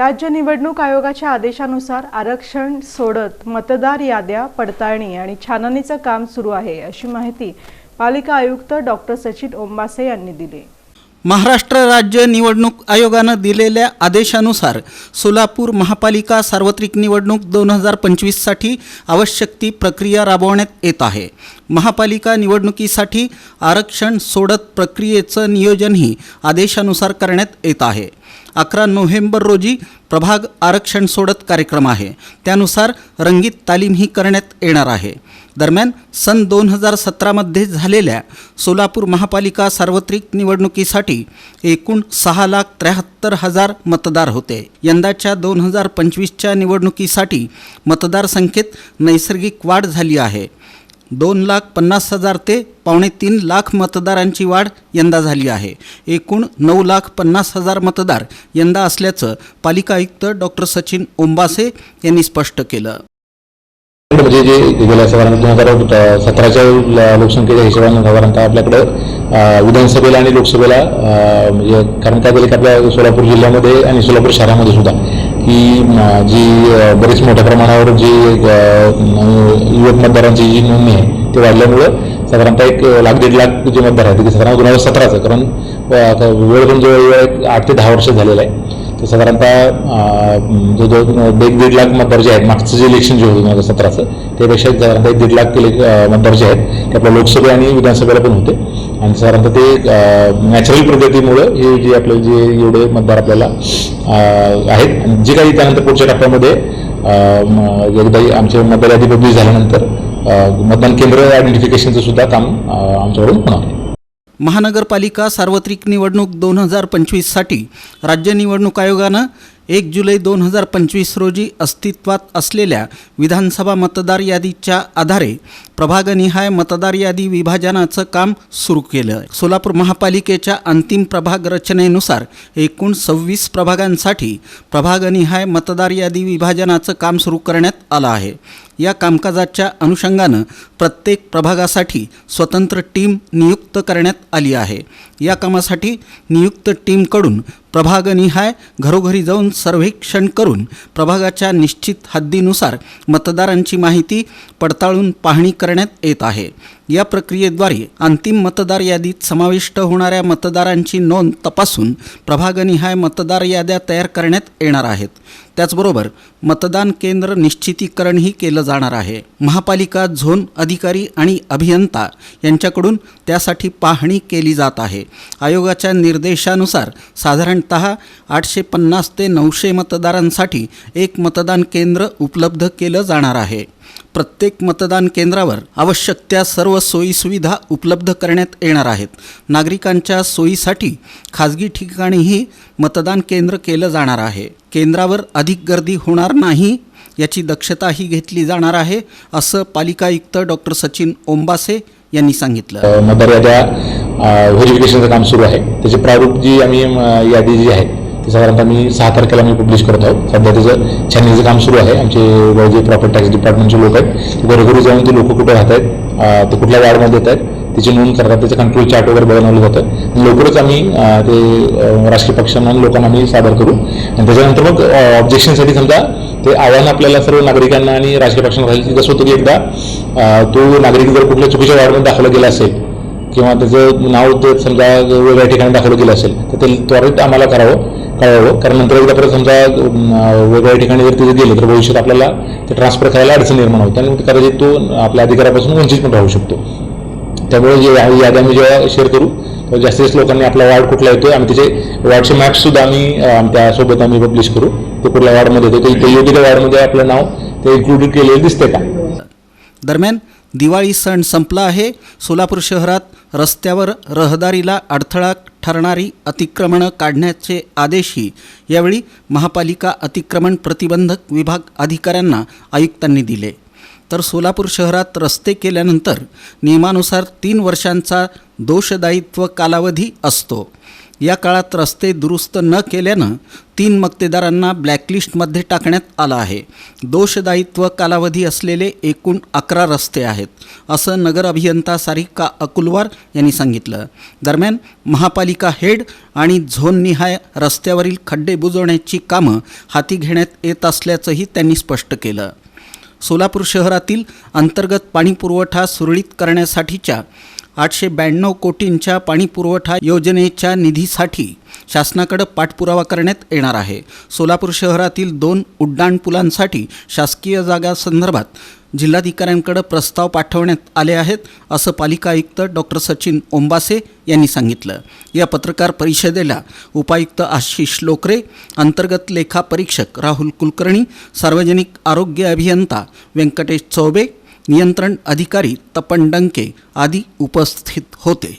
राज्य निवडणूक आयोगाच्या आदेशानुसार आरक्षण सोडत मतदार याद्या पडताळणी आणि छाननीचं काम सुरू आहे अशी माहिती पालिका आयुक्त डॉक्टर सचिन ओंबासे यांनी दिली. महाराष्ट्र राज्य निवडणूक आयोगानं दिलेल्या आदेशानुसार सोलापूर महापालिका सार्वत्रिक निवडणूक दोन हजार पंचवीससाठी आवश्यक ती प्रक्रिया राबवण्यात येत आहे. महापालिका निवडणुकीसाठी आरक्षण सोडत प्रक्रियेचं नियोजनही आदेशानुसार करण्यात येत आहे. अकरा नोव्हेंबर रोजी प्रभाग आरक्षण सोडत कार्यक्रम आहे. त्यानुसार रंगीत तालीमही करण्यात येणार आहे. दरम्यान सन दोन हजार सतरामध्ये झालेल्या सोलापूर महापालिका सार्वत्रिक निवडणुकीसाठी एकूण सहा लाख त्र्याहत्तर हजार मतदार होते. यंदाच्या दोन हजार पंचवीसच्या निवडणुकीसाठी मतदारसंख्येत नैसर्गिक वाढ झाली आहे. दोन लाख पन्नास हजार ते पावणे तीन लाख मतदारांची वाढ यंदा झाली आहे. एकूण नऊ लाख पन्नास हजार मतदार यंदा असल्याचं पालिका आयुक्त डॉक्टर सचिन ओंबासे यांनी स्पष्ट केलं. म्हणजे जे गेल्या साधारण दोन हजार सतराच्या लोकसंख्येच्या हिशोबाने साधारणतः आपल्याकडं विधानसभेला आणि लोकसभेला म्हणजे कारण काय झालं की आपल्या सोलापूर जिल्ह्यामध्ये आणि सोलापूर शहरामध्ये सुद्धा की जी बरीच मोठ्या प्रमाणावर जी अं, युवक मतदारांची जी नोंदणी आहे ते वाढल्यामुळं साधारणतः एक लाख दीड लाख जे मतदार आहेत ते साधारण दोन हजार सतराचं कारण आता वेळ पण एक आठ ते दहा वर्ष झालेलं आहे. तर साधारणतः जो जो एक दीड लाख मतदार जे आहेत मागचं जे इलेक्शन जे होतं दोन हजार सतराचं त्यापेक्षा साधारणतः एक दीड लाख मतदार जे आहेत. ते आपल्या लोकसभा आणि विधानसभेला पण होते. आणि साधारणतः ते नॅचरल पद्धतीमुळं हे जे आपले जे एवढे मतदार आपल्याला आहेत. आणि जे काही त्यानंतर पुढच्या टप्प्यामध्ये एकदा आमचे मतदार यादी पब्लिश झाल्यानंतर मतदान केंद्र आयडेंटिफिकेशनचं सुद्धा काम आमच्याकडून होणार आहे. महानगरपालिका सार्वत्रिक निवडणूक दोन हजार पंचवीससाठी राज्य निवडणूक आयोगानं एक जुलै दोन हजार पंचवीस रोजी अस्तित्वात असलेल्या विधानसभा मतदार यादीच्या आधारे प्रभागनिहाय मतदार यादी विभाजनाचं काम सुरू केलं आहे सोलापूर महापालिकेच्या अंतिम प्रभाग रचनेनुसार एकूण सव्वीस प्रभागांसाठी प्रभागनिहाय मतदार यादी विभाजनाचं काम सुरू करण्यात आलं आहे. या कामकाजाच्या अनुषंगानं प्रत्येक प्रभागासाठी स्वतंत्र टीम नियुक्त करण्यात आली आहे. या कामासाठी नियुक्त टीमकडून प्रभागनिहाय घरोघरी जाऊन सर्वेक्षण करून प्रभागाच्या निश्चित हद्दीनुसार मतदारांची माहिती पडताळून पाहणी कर करण्यात येत आहे. या प्रक्रियेद्वारे अंतिम मतदार यादीत समाविष्ट होणाऱ्या मतदारांची नोंद तपासून प्रभागनिहाय मतदार याद्या तयार करण्यात येणार आहेत. त्याचबरोबर मतदान केंद्र निश्चितीकरणही केलं जाणार आहे. महापालिका झोन अधिकारी आणि अभियंता यांच्याकडून त्यासाठी पाहणी केली जात आहे. आयोगाच्या निर्देशानुसार साधारणत आठशे पन्नास ते नऊशे मतदारांसाठी एक मतदान केंद्र उपलब्ध केलं जाणार आहे. प्रत्येक मतदान केंद्रावर आवश्यक त्या सर्व सोयीसुविधा उपलब्ध करण्यात येणार आहेत. नागरिकांच्या सोयीसाठी खाजगी ठिकाणीही मतदान केंद्र केलं जाणार आहे. केंद्रावर अधिक गर्दी होणार नाही याची दक्षताही घेतली जाणार आहे असं पालिका आयुक्त डॉक्टर सचिन ओंबासे यांनी सांगितलं. मतदार याद्या व्हेरिफिकेशनचं काम सुरू आहे. त्याचे प्रारूप जी आम्ही यादी जी आहे ते साधारणतः मी सहा तारखेला आम्ही पब्लिश करत आहोत. सध्या त्याचं छाननीचं काम सुरू आहे. आमचे जे प्रॉपर्टी टॅक्स डिपार्टमेंटचे लोक आहेत. ते घरोघरी जाऊन ते लोक कुठे राहत आहेत ते कुठल्या वार्डमध्ये येत आहेत त्याची नोंद करतात. त्याचं कंट्रोल चार्ट वगैरे बनवलं जातं लवकरच आम्ही ते राष्ट्रीय राजकीय पक्षांना लोकांना आम्ही सादर करू. आणि त्याच्यानंतर मग ऑब्जेक्शनसाठी समजा ते आव्हान आपल्याला सर्व नागरिकांना आणि राजकीय पक्षांना राहील की कसं होतं की एकदा तो नागरिक जर कुठल्या चुकीच्या वार्डमध्ये दाखवला गेला असेल किंवा त्याचं नाव ते समजा वेगळ्या ठिकाणी दाखवलं गेलं असेल तर ते त्वरित आम्हाला करावं. कळावं कारण नंतर एकदा परत समजा वेगळ्या ठिकाणी जर तिथे गेलं तर भविष्यात आपल्याला ते ट्रान्सफर करायला अडचण निर्माण होते. आणि कदाचित तो आपल्या अधिकारापासून वंचित पण राहू शकतो. त्यामुळे जे यादी आम्ही जेव्हा शेअर करू तेव्हा जास्तीत जास्त लोकांनी आपला वार्ड कुठला येतोय आम्ही त्याचे वार्डचे मॅप्ससुद्धा आम्ही त्यासोबत आम्ही पब्लिश करू. ते कुठल्या वार्डमध्ये येतो ते योग्य त्या वार्डमध्ये आपलं नाव ते इन्क्लुडेड केलेलं दिसते का? दरम्यान दिवाळी सण संपला आहे. सोलापूर शहरात रस्त्यावर रहदारीला अडथळा ठरणारी अतिक्रमणं काढण्याचे आदेशही यावेळी महापालिका अतिक्रमण प्रतिबंधक विभाग अधिकाऱ्यांना आयुक्तांनी दिले. तर सोलापूर शहरात रस्ते केल्यानंतर नियमानुसार तीन वर्षांचा दोषदायित्व कालावधी असतो. या काळात रस्ते दुरुस्त न केल्यानं तीन मक्तेदारांना ब्लॅकलिस्टमध्ये टाकण्यात आलं आहे. दोषदायित्व कालावधी असलेले एकूण अकरा रस्ते आहेत असं नगर अभियंता सारिका अकुलवार यांनी सांगितलं. दरम्यान महापालिका हेड आणि झोननिहाय रस्त्यावरील खड्डे बुजवण्याची कामं हाती घेण्यात येत असल्याचंही त्यांनी स्पष्ट केलं. सोलापूर शहरातील अंतर्गत पाणीपुरवठा सुरळीत करण्यासाठीच्या आठशे ब्याण्णव कोटींच्या पाणीपुरवठा योजनेच्या निधीसाठी शासनाकडे पाठपुरावा करण्यात येणार आहे. सोलापूर शहरातील दोन उड्डाणपुलांसाठी शासकीय जागासंदर्भात जिल्हाधिकाऱ्यांकडे प्रस्ताव पाठवण्यात आले आहेत असं पालिका आयुक्त डॉक्टर सचिन ओंबासे यांनी सांगितलं. या पत्रकार परिषदेला उपायुक्त आशिष लोकरे अंतर्गत लेखा परीक्षक राहुल कुलकर्णी सार्वजनिक आरोग्य अभियंता व्यंकटेश चौबे नियंत्रण अधिकारी तपन डंके आदी उपस्थित होते.